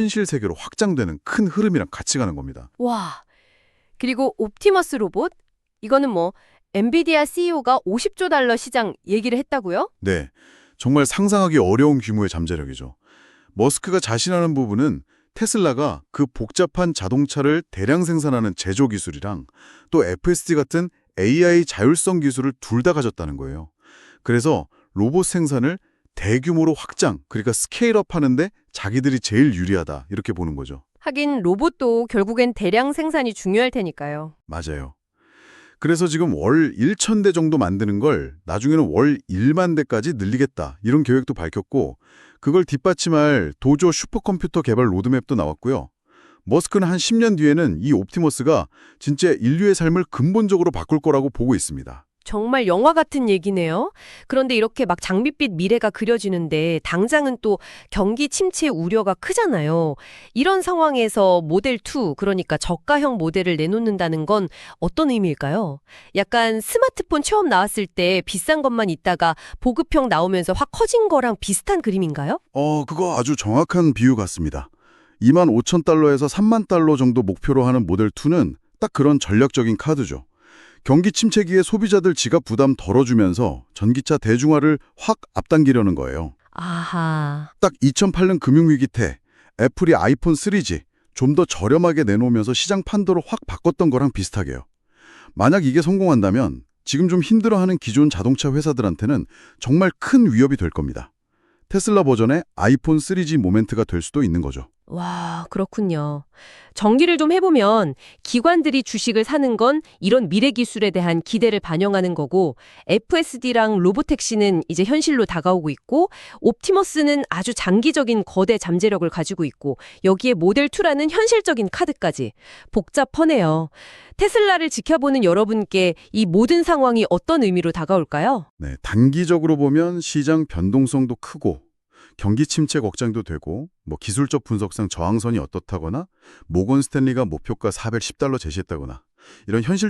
현실 세계로 확장되는 큰 흐름이랑 같이 가는 겁니다. 와. 그리고 옵티머스 로봇? 이거는 뭐 엔비디아 CEO가 50조 달러 시장 얘기를 했다고요? 네, 정말 상상하기 어려운 규모의 잠재력이죠. 머스크가 자신하는 부분은 테슬라가 그 복잡한 자동차를 대량 생산하는 제조 기술이랑 또 FSD 같은 AI 자율성 기술을 둘 다 가졌다는 거예요. 그래서 로봇 생산을 대규모로 확장, 그러니까 스케일업 하는데 자기들이 제일 유리하다 이렇게 보는 거죠. 하긴 로봇도 결국엔 대량 생산이 중요할 테니까요. 맞아요. 그래서 지금 월 1천 대 정도 만드는 걸 나중에는 월 1만 대까지 늘리겠다 이런 계획도 밝혔고 그걸 뒷받침할 도조 슈퍼컴퓨터 개발 로드맵도 나왔고요. 머스크는 한 10년 뒤에는 이 옵티머스가 진짜 인류의 삶을 근본적으로 바꿀 거라고 보고 있습니다. 정말 영화 같은 얘기네요. 그런데 이렇게 막 장밋빛 미래가 그려지는데 당장은 또 경기 침체 우려가 크잖아요. 이런 상황에서 모델 2, 그러니까 저가형 모델을 내놓는다는 건 어떤 의미일까요? 약간 스마트폰 처음 나왔을 때 비싼 것만 있다가 보급형 나오면서 확 커진 거랑 비슷한 그림인가요? 어, 그거 아주 정확한 비유 같습니다. 2만 5천 달러에서 3만 달러 정도 목표로 하는 모델 2는 딱 그런 전략적인 카드죠. 경기 침체기에 소비자들 지갑 부담 덜어주면서 전기차 대중화를 확 앞당기려는 거예요. 아하. 딱 2008년 금융위기 때 애플이 아이폰 3G 좀 더 저렴하게 내놓으면서 시장 판도를 확 바꿨던 거랑 비슷하게요. 만약 이게 성공한다면 지금 좀 힘들어하는 기존 자동차 회사들한테는 정말 큰 위협이 될 겁니다. 테슬라 버전의 아이폰 3G 모멘트가 될 수도 있는 거죠. 와, 그렇군요. 정리를 좀 해보면 기관들이 주식을 사는 건 이런 미래 기술에 대한 기대를 반영하는 거고 FSD랑 로보택시는 이제 현실로 다가오고 있고 옵티머스는 아주 장기적인 거대 잠재력을 가지고 있고 여기에 모델 2라는 현실적인 카드까지 복잡하네요. 테슬라를 지켜보는 여러분께 이 모든 상황이 어떤 의미로 다가올까요? 네, 단기적으로 보면 시장 변동성도 크고 경기 침체 걱정도 되고 뭐 기술적 분석상 저항선이 어떻다거나 모건 스탠리가 목표가 410달러 제시했다거나 이런 현실적